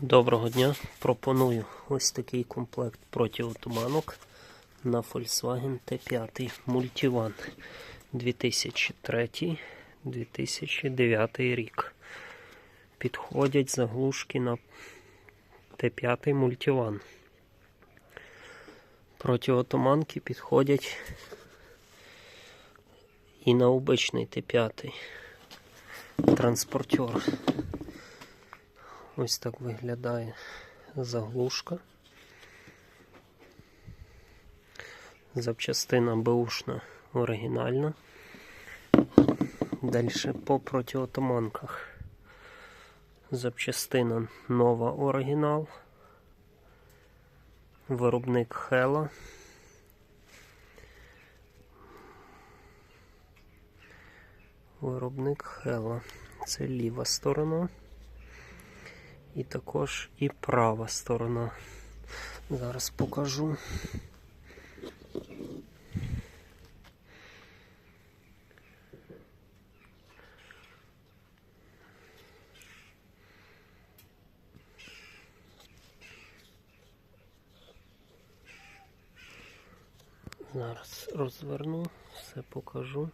Доброго дня. Пропоную ось такий комплект протиотуманок на Volkswagen T5 Multivan 2003-2009 рік. Підходять заглушки на T5 Multivan. Протиотуманки підходять і на обичний Т5 транспортер. Ось так виглядає заглушка. Запчастина беушна оригінальна. Далі по протиотуманках. Запчастина нова оригінал. Виробник Хела. Виробник Хела. Це ліва сторона. І також і права сторона. Зараз покажу. Зараз розверну, все покажу.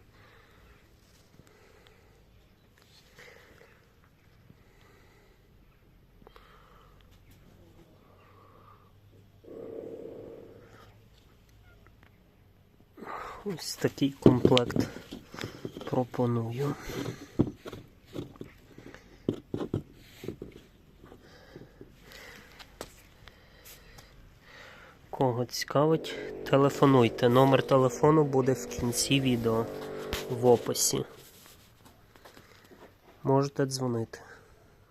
Ось такий комплект пропоную. Кого цікавить, телефонуйте. Номер телефону буде в кінці відео в описі. Можете дзвонити.